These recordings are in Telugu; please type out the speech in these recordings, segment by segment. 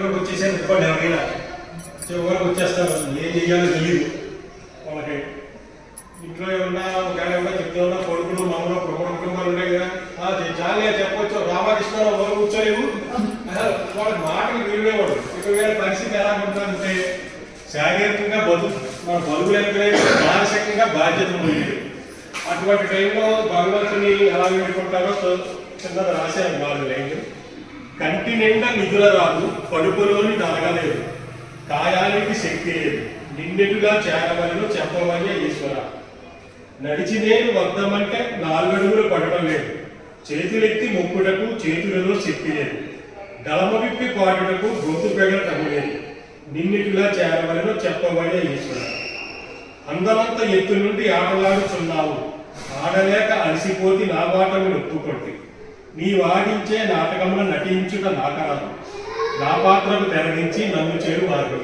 ఇక్కడికి వచ్చేసాను అనుకోండి ఎవరైనా చివరికి వచ్చేస్తారు ఏం చెయ్యాలో తెలియదు వాళ్ళకి ఇంట్లో ఏమన్నా ఒకవేళ ఉన్నా చెప్తే ఉన్నా కొడుకులు మామూలు కుటుంబ కుటుంబాలు ఉన్నాయి కదా ఆ, చె- చాలే చెప్పొచ్చు. రామకృష్ణరావు ఎవరు కూర్చోలేవు వాళ్ళ మాటలు వీళ్ళేవాడు ఇక్కడ వేరే పరిస్థితి ఎలా ఉంటుందంటే శారీరకంగా బతుకు మన బతుకులు ఎక్కలేదు మానసికంగా బాధ్యత ఉంది. అటువంటి టైంలో భగవంతుని ఎలా వేడుకుంటారో చిన్నది రాశారు వాళ్ళు లైన్లు. కంటి నిండా నిధుల రాదు కడుపులోని నలగలేదు కాయానికి శక్తి లేదు. నిన్నెటుగా చేరవలను చెప్పవయ్య ఈశ్వర. నడిచి నేను వద్దామంటే నాలుగడుగులు పడడం లేదు. చేతులెత్తి మొక్కుటకు చేతులలో శక్తి లేదు. గలమ విప్పి పాడుటకు గొంతు పెగల తగ్గలేదు నిన్నెటుగా చేరవలను చెప్పవయ్య ఈశ్వర. అందమంత ఎత్తు నుండి ఆటలాడుచున్నావు. ఆడలేక అలసిపోతి నా బాటను నొప్పుకొట్టి నీ వాడించే నాటకంలో నటించుట నాకరాదు నా పాత్రకు తెరగించి నన్ను చేరు మార్గం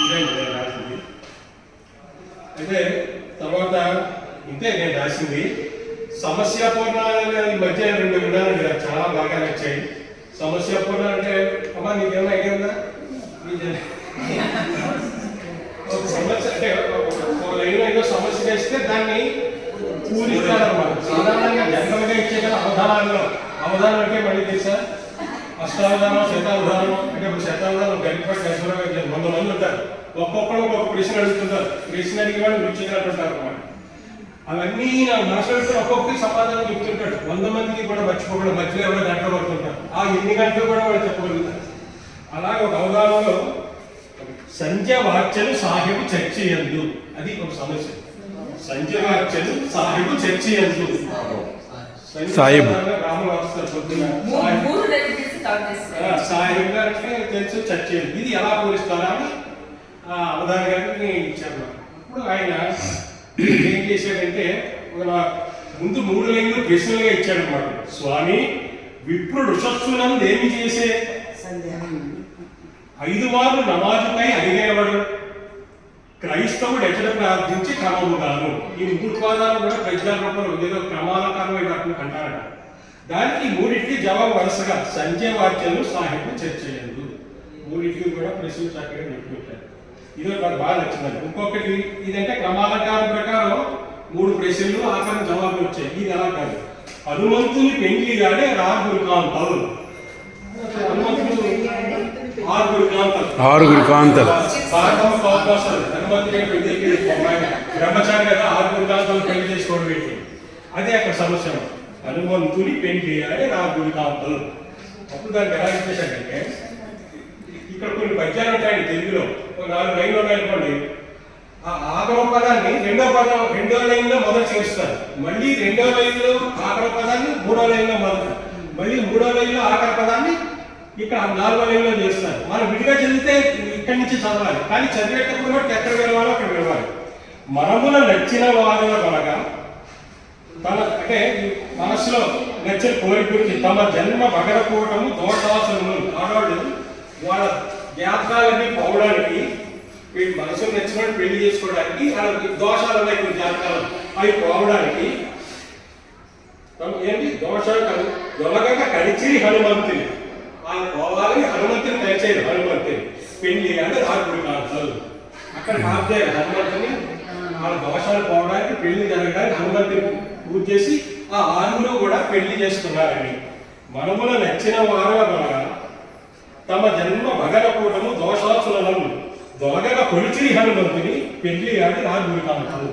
ఇదే నేను రాసింది అయితే తర్వాత ఇంతే నేను రాసింది సమస్య పూర్ణ ఈ మధ్య రెండు విన్నాను కదా చాలా బాగా నచ్చాయి సమస్య పూర్ణ అంటే అమ్మా నీకేమైనా ఐడియా ఉందా ఒక సమస్య అంటే ఒక లైన్ ఏదో సమస్య చేస్తే దాన్ని పూరిస్తారన్నమాట సాధారణంగా జనరల్గా అవధానాల్లో అవధానం అంటే మళ్ళీ తెలుసా అష్టావధానం శతావధానం అంటే ఇప్పుడు శతావధానం గరిపడి దశలో వంద మంది ఉంటారు. ఒక్కొక్కరు ఒక్కొక్క ప్రశ్న అడుగుతుంటారు. ప్రశ్న అడిగి వాళ్ళు నృత్యనట్టు అన్నమాట. అవన్నీ నా మనసులో పెట్టుకుని సమాధానం చెప్తుంటాడు. వంద మందికి కూడా మర్చిపోకుండా మధ్యలో ఎవరో గంట పడుతుంటారు. ఆ ఎన్ని గంటలు కూడా వాళ్ళు చెప్పగలుగుతారు. అలాగే ఒక అవధానంలో సంధ్య వాక్యను సాహిబు చర్చయందు అది ఒక సమస్య. సంధ్య వాక్యను సాహిబు చర్చయందు చేస్తారు సాహిబు గారికి తెలుసు చర్చ ఇది ఎలా పోలిస్తారా అని ఆ, అవధాని గారికి ఇచ్చారు అప్పుడు ఆయన ఏం చేశాడంటే ఒక ముందు మూడు లైన్లు ప్రశ్నలుగా ఇచ్చాడు అనమాట స్వామి విప్రుడు ఋషస్సునందు ఏమి చేసే? ఐదు మార్లు నమాజుపై అడిగేవాడు. క్రైస్తవుడు ఎక్కడ ప్రార్థించి క్రమముగాను ఈ మూడు కూడా ప్రజారూపంలో ఏదో క్రమాలకారమై అంటారట. దానికి మూడింటికి జవాబు వరుసగా సంజయ్ వాక్యాలు సాహిత్యం చర్చలేదు మూడింటికి కూడా ప్రశ్నలు చక్కగా నెట్టుకుంటారు ఇది నాకు బాగా నచ్చింది ఇంకొకటి ఇదంటే క్రమాలకారం ప్రకారం మూడు ప్రశ్నలు ఆఖరి జవాబులు వచ్చాయి. ఇది ఎలా కాదు. హనుమంతుని పెండ్లి గాడే రాహుల్ కాంతాలు హనుమంతుడు ఆరుగురు కాంతాలు ఆరుగురు కాంతలు భారతమ్మ అవకాశాలు హనుమంతుడి పెళ్ళికి అమ్మాయి బ్రహ్మచారి కదా ఆరుగురు కాంతాలు పెళ్ళి చేసుకోవడం ఏంటి? అదే అక్కడ సమస్య. హనుమంతుని పెళ్ళి అని ఆరుగురు కాంతలు. అప్పుడు దానికి ఎలా చెప్పేశాడంటే ఇక్కడ కొన్ని పద్యాలు ఉంటాయండి తెలుగులో. ఒక నాలుగు లైన్లు ఉన్నాయనుకోండి ఆ ఆగమ పదాన్ని రెండో పదం రెండో లైన్లో మొదలు చేస్తారు మళ్ళీ రెండో లైన్లో ఆఖర పదాన్ని మూడో లైన్లో మొదలు. మళ్ళీ మూడో లైన్లో ఆఖర పదాన్ని ఇక్కడ నాలుగో లైన్లో చేస్తారు. మనం విడిగా చదివితే ఇక్కడి నుంచి చదవాలి. కానీ చదివేటప్పుడు కూడా ఎక్కడ వెళ్ళాలో అక్కడ వెళ్ళాలి మనమున నచ్చిన వారు అనగా తన అంటే మనసులో నచ్చిన కోరిక గురించి తమ జన్మ పగలపోవటము దోషాసనము. ఆడవాళ్ళు వాళ్ళ జ్ఞాపకాలన్నీ పోవడానికి వీటి మనసులో నచ్చిన పెళ్ళి చేసుకోవడానికి వాళ్ళకి దోషాలు ఉన్నాయి కొన్ని జాతకాలు అవి పోవడానికి ఏంటి? దోషాలు కలు దొలగక కడిచి హనుమంతుని. వాళ్ళు పోవాలని హనుమంతుని కలిచేది హనుమంతుని పెళ్ళి అంటే రాకుడు కాదు అక్కడ కాపుతారు హనుమంతుని వాళ్ళ దోషాలు పోవడానికి పెళ్ళి జరగడానికి హనుమంతుని పూజ చేసి ఆ ఆరుగురు కూడా పెళ్ళి చేసుకున్నారని మనమున నచ్చిన వారు తమ జన్మ భగనకూటము దోషాసులను దొరగన కొలిచిరి హనుమంతుని పెళ్ళి ఆడి రాజుడు కాదు